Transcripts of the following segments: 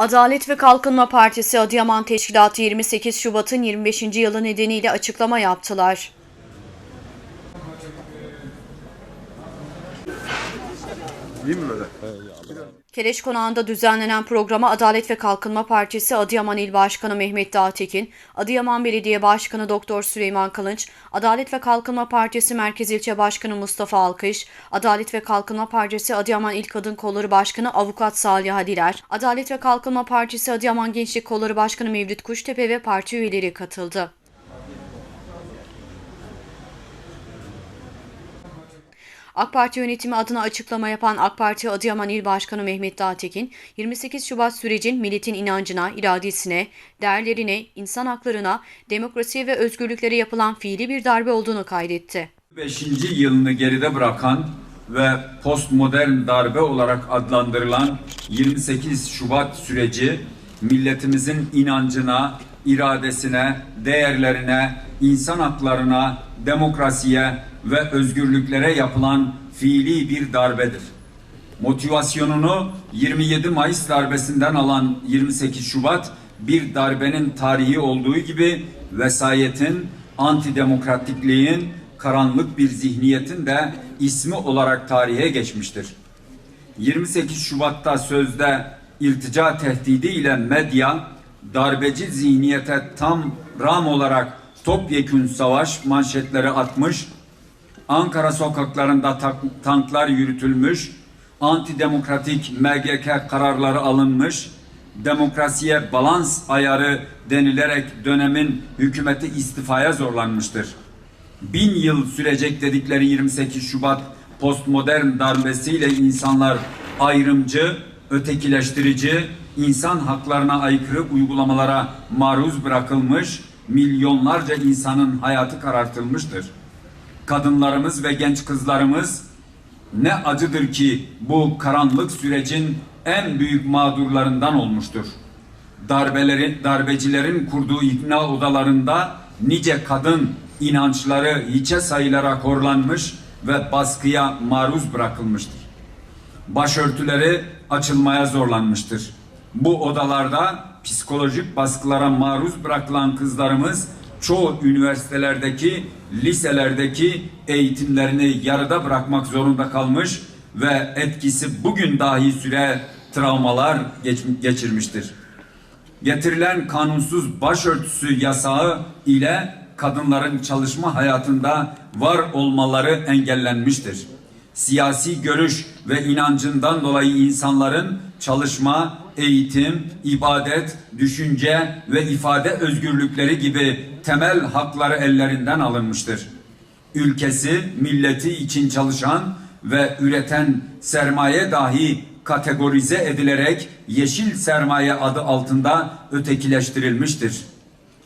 Adalet ve Kalkınma Partisi Adıyaman Teşkilatı 28 Şubat'ın 25. yılı nedeniyle açıklama yaptılar. Değil mi böyle? Keleş Konağı'nda düzenlenen programa Adalet ve Kalkınma Partisi Adıyaman İl Başkanı Mehmet Dağtekin, Adıyaman Belediye Başkanı Doktor Süleyman Kılınç, Adalet ve Kalkınma Partisi Merkez İlçe Başkanı Mustafa Alkış, Adalet ve Kalkınma Partisi Adıyaman İl Kadın Kolları Başkanı Avukat Salih Hadiler, Adalet ve Kalkınma Partisi Adıyaman Gençlik Kolları Başkanı Mevlüt Kuştepe ve parti üyeleri katıldı. AK Parti yönetimi adına açıklama yapan AK Parti Adıyaman İl Başkanı Mehmet Dağtekin, 28 Şubat sürecin milletin inancına, iradesine, değerlerine, insan haklarına, demokrasiye ve özgürlüklere yapılan fiili bir darbe olduğunu kaydetti. 5. yılını geride bırakan ve postmodern darbe olarak adlandırılan 28 Şubat süreci milletimizin inancına, iradesine, değerlerine, insan haklarına, demokrasiye ve özgürlüklere yapılan fiili bir darbedir. Motivasyonunu 27 Mayıs darbesinden alan 28 Şubat bir darbenin tarihi olduğu gibi vesayetin, antidemokratikliğin, karanlık bir zihniyetin de ismi olarak tarihe geçmiştir. 28 Şubat'ta sözde iltica tehdidi ile medya darbeci zihniyete tam ram olarak topyekün savaş manşetleri atmış, Ankara sokaklarında tanklar yürütülmüş, antidemokratik MGK kararları alınmış, demokrasiye balans ayarı denilerek dönemin hükümeti istifaya zorlanmıştır. Bin yıl sürecek dedikleri 28 Şubat postmodern darbesiyle insanlar ayrımcı, ötekileştirici, insan haklarına aykırı uygulamalara maruz bırakılmış, milyonlarca insanın hayatı karartılmıştır kadınlarımız ve genç kızlarımız ne acıdır ki bu karanlık sürecin en büyük mağdurlarından olmuştur. Darbeleri, darbecilerin kurduğu ikna odalarında nice kadın inançları hiçe sayılarak horlanmış ve baskıya maruz bırakılmıştır. Başörtüleri açılmaya zorlanmıştır. Bu odalarda psikolojik baskılara maruz bırakılan kızlarımız çoğu üniversitelerdeki, liselerdeki eğitimlerini yarıda bırakmak zorunda kalmış ve etkisi bugün dahi süre travmalar geç- geçirmiştir. Getirilen kanunsuz başörtüsü yasağı ile kadınların çalışma hayatında var olmaları engellenmiştir. Siyasi görüş ve inancından dolayı insanların çalışma, eğitim, ibadet, düşünce ve ifade özgürlükleri gibi temel hakları ellerinden alınmıştır. Ülkesi, milleti için çalışan ve üreten sermaye dahi kategorize edilerek yeşil sermaye adı altında ötekileştirilmiştir.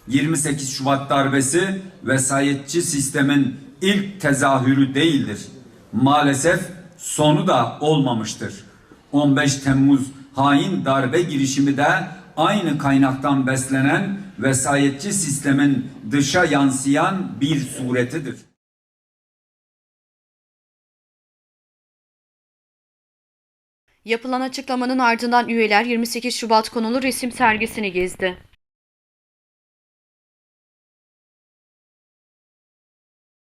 28 Şubat darbesi vesayetçi sistemin ilk tezahürü değildir. Maalesef sonu da olmamıştır. 15 Temmuz hain darbe girişimi de aynı kaynaktan beslenen vesayetçi sistemin dışa yansıyan bir suretidir. Yapılan açıklamanın ardından üyeler 28 Şubat konulu resim sergisini gezdi.